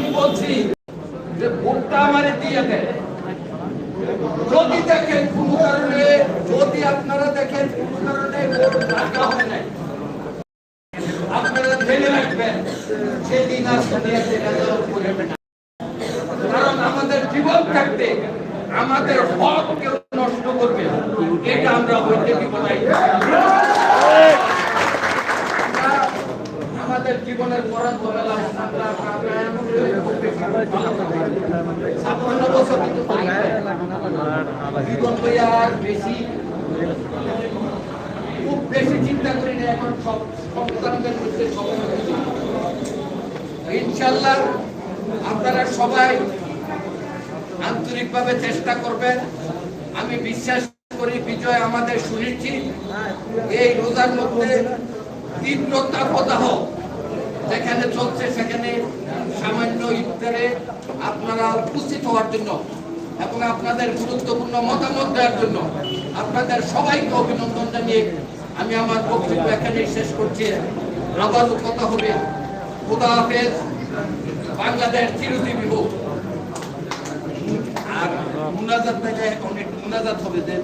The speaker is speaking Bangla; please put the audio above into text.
আমি বলছি যে ভোটটা আমার দিয়ে দেয় যদি দেখেন কোন কারণে, যদি আপনারা দেখেন কোন কারণে আপনারা জেনে রাখবেন সেদিন কারণ আমাদের জীবন থাকতে আমাদের হক কেউ নষ্ট করবে এটা আমরা হইতে দিব নাই আমাদের জীবনের পরাধ মেলা ইনশাল্লাহ আপনারা সবাই আন্তরিকভাবে চেষ্টা করবেন আমি বিশ্বাস করি বিজয় আমাদের সুনিশ্চিত এই রোজার মধ্যে তীব্র তাপদাহ যেখানে চলছে, সেখানে সামান্য ইফতারে আপনারা উপস্থিত হওয়ার জন্য এবং আপনাদের গুরুত্বপূর্ণ মতামত দেওয়ার জন্য আপনাদের সবাইকে অভিনন্দন জানিয়ে আমি আমার বক্তব্য এখানেই শেষ করছি। আবারও কথা হবে। খুদা হাফেজ। বাংলাদেশ চিরজীবী হোক। আর মুনাজাত থেকে অনেক মুনাজাত হবে যে